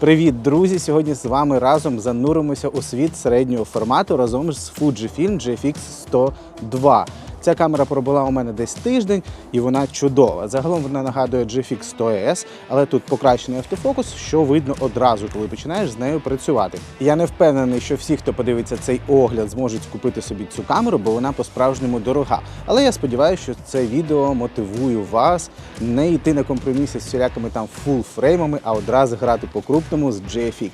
Привіт, друзі! Сьогодні з вами разом зануримося у світ середнього формату разом з Fujifilm GFX 102. Ця камера пробула у мене десь тиждень і вона чудова. Загалом вона нагадує GFX 100 S, але тут покращений автофокус, що видно одразу, коли починаєш з нею працювати. Я не впевнений, що всі, хто подивиться цей огляд, зможуть купити собі цю камеру, бо вона по-справжньому дорога. Але я сподіваюся, що це відео мотивує вас не йти на компроміси з всілякими там фулфреймами, а одразу грати по крупному з GFX.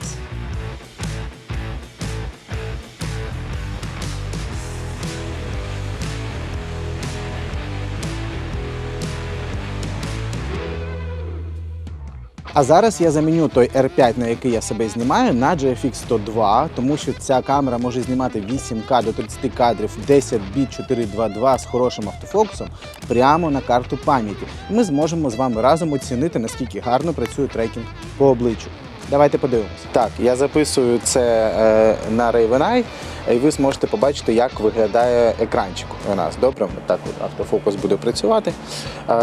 А зараз я заміню той R5, на який я себе знімаю, на GFX 102, тому що ця камера може знімати 8К до 30 кадрів 10 біт 422 з хорошим автофокусом прямо на карту пам'яті. Ми зможемо з вами разом оцінити, наскільки гарно працює трекінг по обличчю. Давайте подивимося. Так, я записую це е, на Raven Eye, і ви зможете побачити, як виглядає екранчик у нас. Добре, так от автофокус буде працювати.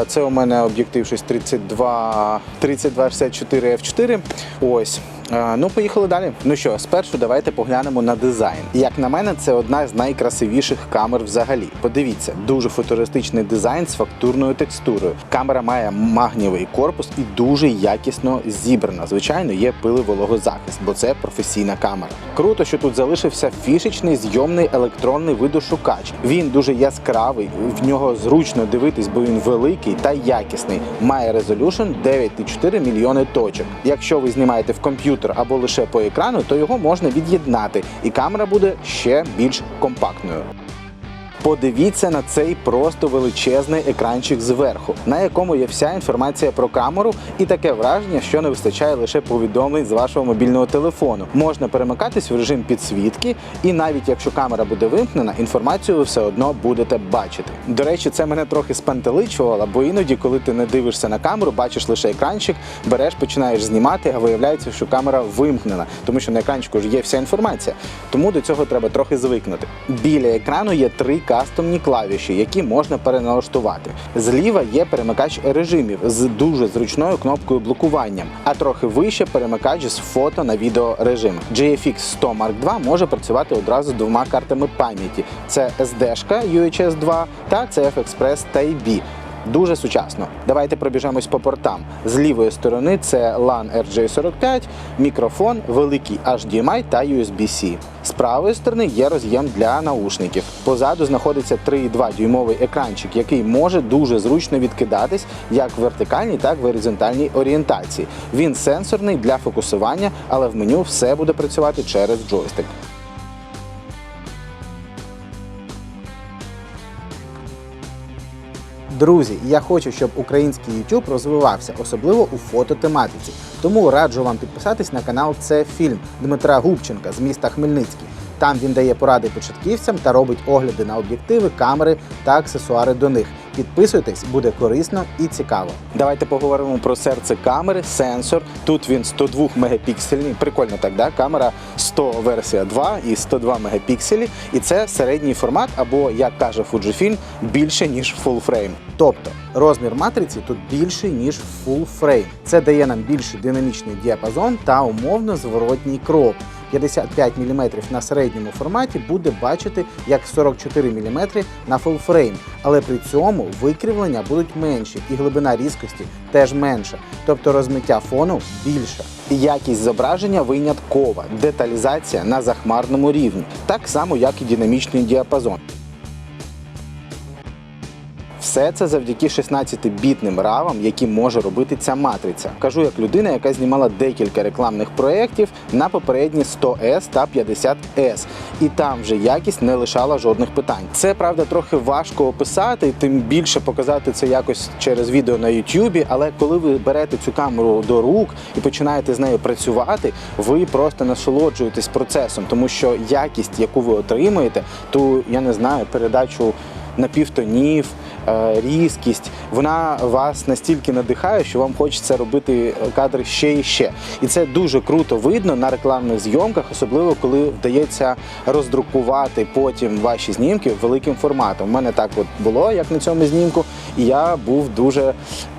Це у мене об'єктив щось 32 3264 F4. Ось. Ну, поїхали далі. Ну що, спершу давайте поглянемо на дизайн. Як на мене, це одна з найкрасивіших камер взагалі. Подивіться, дуже футуристичний дизайн з фактурною текстурою. Камера має магнієвий корпус і дуже якісно зібрана. Звичайно, є пиливологозахист, бо це професійна камера. Круто, що тут залишився фішечний зйомний електронний видошукач. Він дуже яскравий, в нього зручно дивитись, бо він великий та якісний. Має резолюшн 9,4 мільйони точок. Якщо ви знімаєте в комп'ютер або лише по екрану, то його можна від'єднати, і камера буде ще більш компактною. Подивіться на цей просто величезний екранчик зверху, на якому є вся інформація про камеру, і таке враження, що не вистачає лише повідомлень з вашого мобільного телефону. Можна перемикатись в режим підсвітки, і навіть якщо камера буде вимкнена, інформацію ви все одно будете бачити. До речі, це мене трохи спантеличувало, бо іноді, коли ти не дивишся на камеру, бачиш лише екранчик, береш, починаєш знімати, а виявляється, що камера вимкнена, тому що на екранчику ж є вся інформація. Тому до цього треба трохи звикнути. Біля екрану є три кастомні клавіші, які можна переналаштувати. Зліва є перемикач режимів з дуже зручною кнопкою блокування, а трохи вище перемикач з фото на відео режим. GFX 100 Mark II може працювати одразу двома картами пам'яті: це SD-шка UHS 2 та CF Express Type-B. Дуже сучасно. Давайте пробіжемось по портам. З лівої сторони це LAN RJ45, мікрофон, великий HDMI та USB-C. З правої сторони є роз'єм для наушників. Позаду знаходиться 3,2 дюймовий екранчик, який може дуже зручно відкидатись як в вертикальній, так і в горизонтальній орієнтації. Він сенсорний для фокусування, але в меню все буде працювати через джойстик. Друзі, я хочу, щоб український YouTube розвивався, особливо у фототематиці. Тому раджу вам підписатись на канал Це Фільм Дмитра Губченка з міста Хмельницький. Там він дає поради початківцям та робить огляди на об'єктиви, камери та аксесуари до них. Підписуйтесь, буде корисно і цікаво. Давайте поговоримо про серце камери, сенсор. Тут він 102 мегапіксельний. Прикольно так, да? Камера 100 версія 2 і 102 мегапікселі. І це середній формат, або, як каже Fujifilm, більше ніж full frame. Тобто розмір матриці тут більший ніж full frame. Це дає нам більший динамічний діапазон та умовно зворотній кроп. 55 мм на середньому форматі буде бачити як 44 мм на фулфрейм, але при цьому викривлення будуть менші і глибина різкості теж менша, тобто розмиття фону більше. Якість зображення виняткова, деталізація на захмарному рівні, так само як і динамічний діапазон. Все це завдяки 16-бітним равам, які може робити ця матриця. Кажу як людина, яка знімала декілька рекламних проєктів на попередні 100S та 50S. І там вже якість не лишала жодних питань. Це правда трохи важко описати, тим більше показати це якось через відео на YouTube, але коли ви берете цю камеру до рук і починаєте з нею працювати, ви просто насолоджуєтесь процесом, тому що якість, яку ви отримуєте, ту я не знаю, передачу напівтонів, е, різкість, вона вас настільки надихає, що вам хочеться робити кадри ще і ще. І це дуже круто видно на рекламних зйомках, особливо коли вдається роздрукувати потім ваші знімки великим форматом. У мене так от було, як на цьому знімку, і я був дуже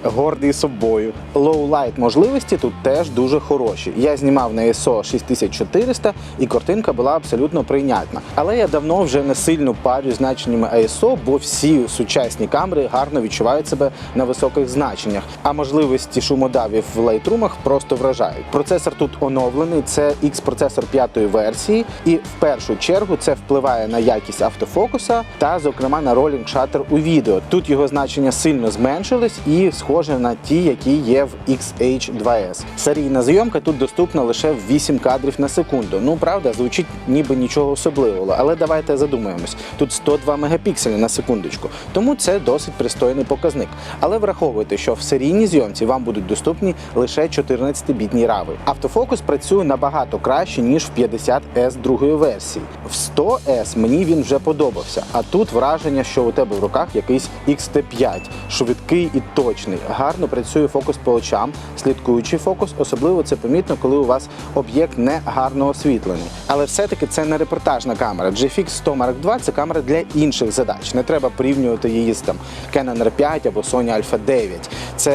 гордий собою. Low-light можливості тут теж дуже хороші. Я знімав на ISO 6400 і картинка була абсолютно прийнятна. Але я давно вже не сильно парю значеннями ISO, бо всі сучасні камери гарно відчувають себе на високих значеннях. А можливості шумодавів в Lightroom просто вражають. Процесор тут оновлений, це X-процесор п'ятої версії, і в першу чергу це впливає на якість автофокуса та, зокрема, на ролінг шаттер у відео. Тут його значення сильно зменшились і схоже на ті, які є в XH2S. Серійна зйомка тут доступна лише в 8 кадрів на секунду. Ну правда, звучить ніби нічого особливого, але давайте задумаємось. Тут 102 мегапікселі на секундочку, тому це досить пристойний показник. Але враховуйте, що в серійній зйомці вам будуть доступні лише 14-бітні рави. Автофокус працює набагато краще ніж в 50S другої версії. В 100S мені він вже подобався. А тут враження, що у тебе в руках якийсь XT5, швидкий і точний. Гарно працює фокус по очам, слідкуючий фокус. Особливо це помітно, коли у вас об'єкт не гарно освітлений. Але все-таки це не репортажна камера. GFX 100 Mark II – це камера для інших задач. Не треба порівнювати її з там Canon R5 або Sony Alpha 9. Це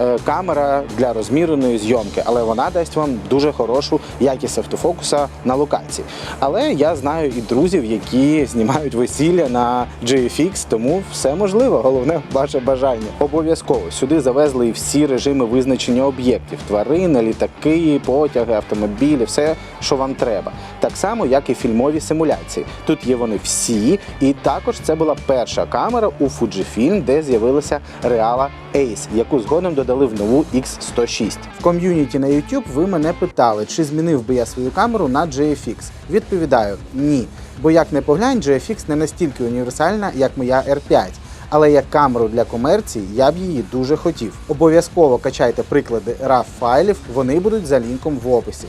е, камера для розміреної зйомки, але вона дасть вам дуже хорошу якість автофокуса на локації. Але я знаю і друзів, які знімають весілля на GFX, тому все можливо. Головне ваше бажання. Обов'язково сюди завезли і всі режими визначення об'єктів: тварини, літаки, потяги, автомобілі, все, що вам треба. Так само, як і фільмові симуляції. Тут є вони всі, і також це була перша камера у Fujifilm, де з'явилася Reala Ace, яку згодом додали в нову X106. В ком'юніті на YouTube ви мене питали, чи змінив би я свою камеру на GFX. Відповідаю ні. Бо як не поглянь, GFX не настільки універсальна, як моя R5. Але як камеру для комерції я б її дуже хотів. Обов'язково качайте приклади RAW файлів, вони будуть за лінком в описі.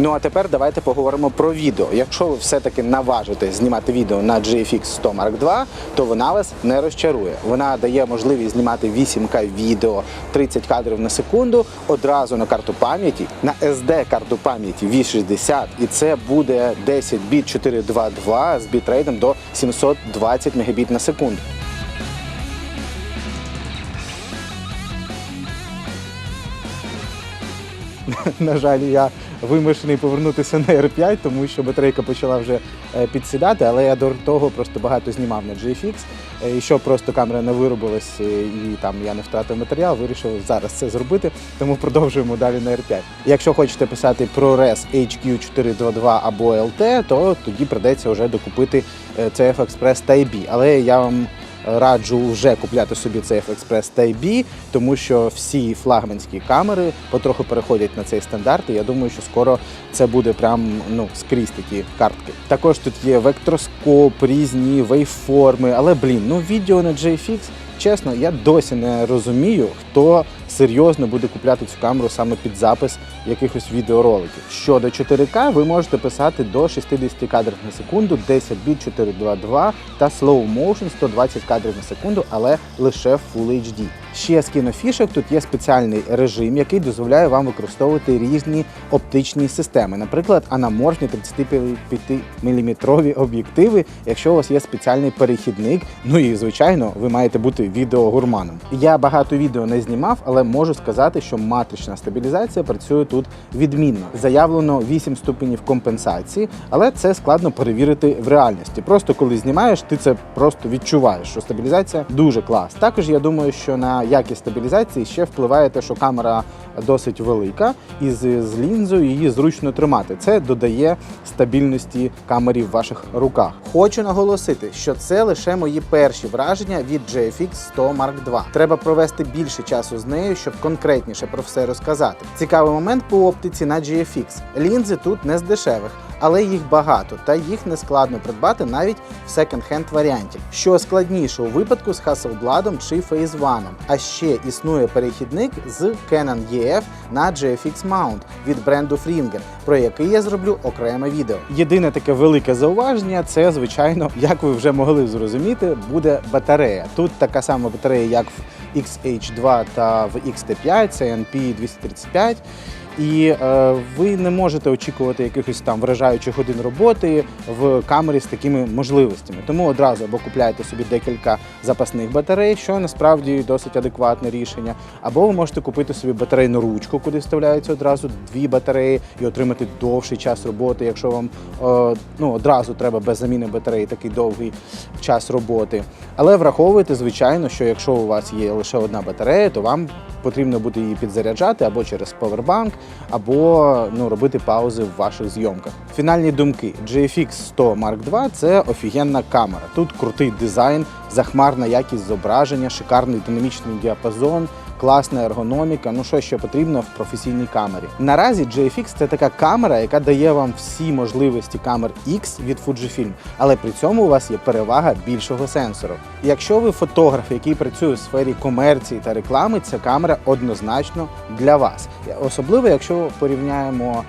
Ну а тепер давайте поговоримо про відео. Якщо ви все-таки наважите знімати відео на GFX 100 Mark II, то вона вас не розчарує. Вона дає можливість знімати 8К відео 30 кадрів на секунду одразу на карту пам'яті, на SD карту пам'яті V60, і це буде 10 біт 422 з бітрейтом до 720 Мбіт на секунду. На жаль, я вимушений повернутися на R5, тому що батарейка почала вже е, підсідати, але я до того просто багато знімав на GFX. Е, І щоб просто камера не виробилась е, і там я не втратив матеріал, вирішив зараз це зробити, тому продовжуємо далі на R5. Якщо хочете писати ProRes HQ422 або LT, то тоді придеться вже докупити CF Express Type B. Але я вам раджу вже купляти собі CF Express Type B, тому що всі флагманські камери потроху переходять на цей стандарт. І я думаю, що скоро це буде прям ну скрізь такі картки. Також тут є вектроскоп, різні вейформи, але блін, ну відео на JFX, чесно, я досі не розумію, хто серйозно буде купляти цю камеру саме під запис якихось відеороликів. Щодо 4К, ви можете писати до 60 кадрів на секунду, 10 біт 422 та slow motion 120 кадрів на секунду, але лише в Full HD. Ще з кінофішок тут є спеціальний режим, який дозволяє вам використовувати різні оптичні системи, наприклад, анаморфні 35 мм об'єктиви, якщо у вас є спеціальний перехідник. Ну і звичайно, ви маєте бути відеогурманом. Я багато відео не знімав, але можу сказати, що матрична стабілізація працює тут відмінно. Заявлено 8 ступенів компенсації, але це складно перевірити в реальності. Просто коли знімаєш, ти це просто відчуваєш, що стабілізація дуже клас. Також я думаю, що на якість стабілізації ще впливає те, що камера досить велика, і з, з лінзою її зручно тримати. Це додає стабільності камері в ваших руках. Хочу наголосити, що це лише мої перші враження від GFX 100 Mark II. Треба провести більше часу з нею, нею, щоб конкретніше про все розказати. Цікавий момент по оптиці на GFX. Лінзи тут не з дешевих, але їх багато, та їх не складно придбати навіть в секонд-хенд варіанті. Що складніше у випадку з Hasselblad чи Phase. А ще існує перехідник з Canon EF на GFX Mount від бренду Fringer, про який я зроблю окреме відео. Єдине таке велике зауваження це, звичайно, як ви вже могли зрозуміти, буде батарея. Тут така сама батарея, як в XH2 та в XT5, це NP235. І е, ви не можете очікувати якихось там вражаючих годин роботи в камері з такими можливостями. Тому одразу або купляєте собі декілька запасних батарей, що насправді досить адекватне рішення, або ви можете купити собі батарейну ручку, куди вставляються одразу дві батареї, і отримати довший час роботи, якщо вам е, ну, одразу треба без заміни батареї такий довгий час роботи. Але враховуйте, звичайно, що якщо у вас є лише одна батарея, то вам потрібно буде її підзаряджати або через повербанк, або ну, робити паузи в ваших зйомках. Фінальні думки: GFX 100 Mark II – це офігенна камера. Тут крутий дизайн, захмарна якість зображення, шикарний динамічний діапазон. Класна ергономіка, ну що ще потрібно в професійній камері. Наразі GFX це така камера, яка дає вам всі можливості камер X від Fujifilm, але при цьому у вас є перевага більшого сенсору. Якщо ви фотограф, який працює в сфері комерції та реклами, ця камера однозначно для вас. Особливо, якщо порівняємо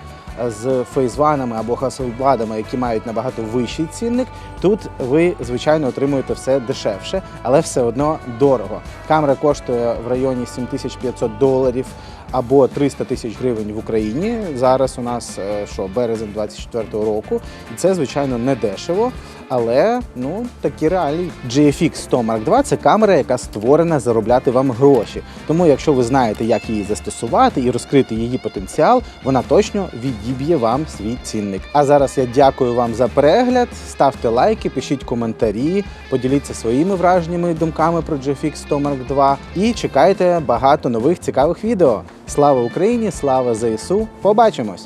з фейзванами або Hasselbladами, які мають набагато вищий цінник. Тут ви, звичайно, отримуєте все дешевше, але все одно дорого. Камера коштує в районі 7500 доларів або 300 тисяч гривень в Україні. Зараз у нас е, що березень 24-го року, і це звичайно не дешево. Але ну такі реалії. GFX 100 Mark II – це камера, яка створена заробляти вам гроші. Тому, якщо ви знаєте, як її застосувати і розкрити її потенціал, вона точно відіб'є вам свій цінник. А зараз я дякую вам за перегляд. Ставте лайки, пишіть коментарі, поділіться своїми враженнями і думками про GFX 100 Mark II і чекайте багато нових цікавих відео. Слава Україні! Слава ЗСУ! Побачимось!